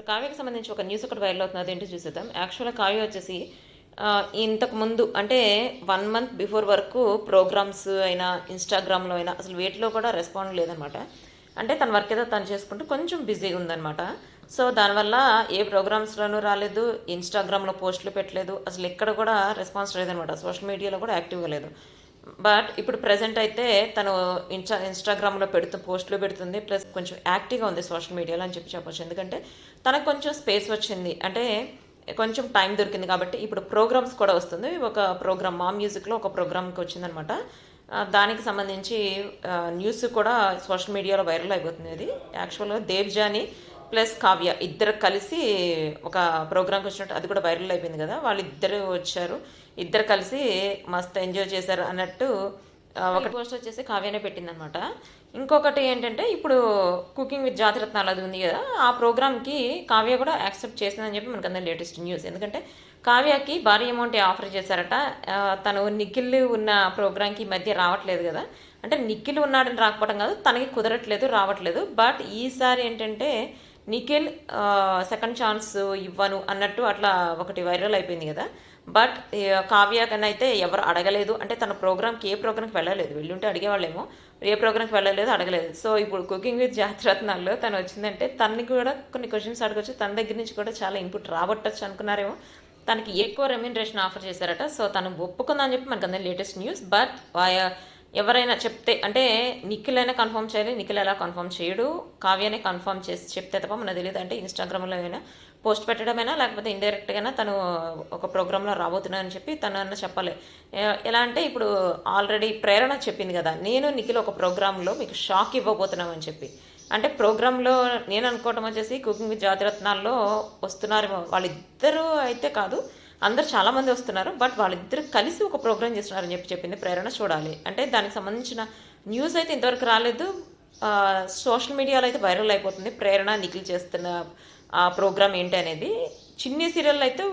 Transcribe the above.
ఇప్పుడు కావ్యకి సంబంధించి ఒక న్యూస్ ఒకటి వైరల్ అవుతుంది అదేంటి చూసేద్దాం. యాక్చువల్గా కావ్య వచ్చేసి ఇంతకు ముందు అంటే వన్ మంత్ బిఫోర్ వరకు ప్రోగ్రామ్స్ అయినా ఇన్స్టాగ్రామ్లో అయినా అసలు వేటిలో కూడా రెస్పాండ్ లేదనమాట. అంటే తన వర్క్ ఏదో తను చేసుకుంటూ కొంచెం బిజీగా ఉందన్నమాట సో దానివల్ల ఏ ప్రోగ్రామ్స్లోనూ రాలేదు ఇన్స్టాగ్రామ్లో పోస్టులు పెట్టలేదు అసలు ఎక్కడ కూడా రెస్పాన్స్ లేదనమాట. సోషల్ మీడియాలో కూడా యాక్టివ్గా లేదు. బట్ ఇప్పుడు ప్రజెంట్ అయితే తను ఇన్స్టా ఇన్స్టాగ్రామ్లో పెడుతూ పోస్టులు పెడుతుంది. ప్లస్ కొంచెం యాక్టివ్గా ఉంది సోషల్ మీడియాలో అని చెప్పి చెప్పొచ్చు. ఎందుకంటే తనకు కొంచెం స్పేస్ వచ్చింది. అంటే కొంచెం టైం దొరికింది కాబట్టి ఇప్పుడు ప్రోగ్రామ్స్ కూడా వస్తుంది. ఒక ప్రోగ్రామ్ మా మ్యూజిక్లో ఒక ప్రోగ్రామ్కి వచ్చిందనమాట. దానికి సంబంధించి న్యూస్ కూడా సోషల్ మీడియాలో వైరల్ అయిపోతుంది అది. యాక్చువల్గా దేవ్జాని ప్లస్ కావ్య ఇద్దరు కలిసి ఒక ప్రోగ్రామ్కి వచ్చినట్టు అది కూడా వైరల్ అయిపోయింది కదా వాళ్ళిద్దరు వచ్చారు. ఇద్దరు కలిసి మస్తు ఎంజాయ్ చేశారు అన్నట్టు ఒకటి ఒక పోస్ట్ వచ్చేసి కావ్యనే పెట్టిందనమాట. ఇంకొకటి ఏంటంటే ఇప్పుడు కుకింగ్ విత్ జాతిరత్నాలు అది ఉంది కదా ఆ ప్రోగ్రామ్కి కావ్య కూడా యాక్సెప్ట్ చేసిందని చెప్పి మనకు అందరి లేటెస్ట్ న్యూస్. ఎందుకంటే కావ్యకి భారీ అమౌంట్ ఆఫర్ చేశారట. తను నిఖిల్ ఉన్న ప్రోగ్రామ్కి ఈ మధ్య రావట్లేదు కదా. అంటే నిఖిల్ ఉన్నాడని రాకపోవడం కాదు తనకి కుదరట్లేదు రావట్లేదు. బట్ ఈసారి ఏంటంటే నిఖిల్ సెకండ్ ఛాన్స్ ఇవ్వను అన్నట్టు అట్లా ఒకటి వైరల్ అయిపోయింది కదా. బట్ కావ్య కన్నా అయితే ఎవరు అడగలేదు. అంటే తన ప్రోగ్రామ్కి ఏ ప్రోగ్రామ్కి వెళ్ళలేదు. వెళ్ళుంటే అడిగేవాళ్ళేమో. ఏ ప్రోగ్రామ్కి వెళ్ళలేదు అడగలేదు. సో ఇప్పుడు కుకింగ్ విత్ జాతరత్నాల్లో తను వచ్చిందంటే తనని కూడా కొన్ని క్వశ్చన్స్ అడగచ్చు. తన దగ్గర నుంచి కూడా చాలా ఇన్పుట్ రాబట్టచ్చు అనుకున్నారేమో. తనకి ఎక్కువ రెమ్యూనరేషన్ ఆఫర్ చేశారట. సో తను ఒప్పుకుందని చెప్పి మనకు అందరి లేటెస్ట్ న్యూస్ బట్ ఎవరైనా చెప్తే అంటే నిఖిల్ అయినా కన్ఫర్మ్ చేయాలి నిఖిల్ ఎలా కన్ఫర్మ్ చేయడు కావ్యనే కన్ఫర్మ్ చేసి చెప్తే తప్ప మనకు తెలియదు అంటే ఇన్స్టాగ్రామ్లో అయినా పోస్ట్ పెట్టడమైనా లేకపోతే ఇండైరెక్ట్గా తను ఒక ప్రోగ్రాంలో రాబోతున్నానని చెప్పి తను అన్న చెప్పాలి. ఎలా అంటే ఇప్పుడు ఆల్రెడీ ప్రేరణ చెప్పింది కదా నేను నిఖిల్ ఒక ప్రోగ్రాంలో మీకు షాక్ ఇవ్వబోతున్నామని చెప్పి. అంటే ప్రోగ్రాంలో నేను అనుకోవటం వచ్చేసి కుకింగ్ విత్ జాతిరత్నాల్లో వస్తున్నారేమో వాళ్ళిద్దరూ అయితే కాదు అందరు చాలామంది వస్తున్నారు బట్ వాళ్ళిద్దరు కలిసి ఒక ప్రోగ్రామ్ చేస్తున్నారని చెప్పి చెప్పింది ప్రేరణ చూడాలి. అంటే దానికి సంబంధించిన న్యూస్ అయితే ఇంతవరకు రాలేదు. సోషల్ మీడియాలో అయితే వైరల్ అయిపోతుంది. ప్రేరణ నిఖిల్ చేస్తున్న ఆ ప్రోగ్రామ్ ఏంటి అనేది. చిన్ని సీరియల్ అయితే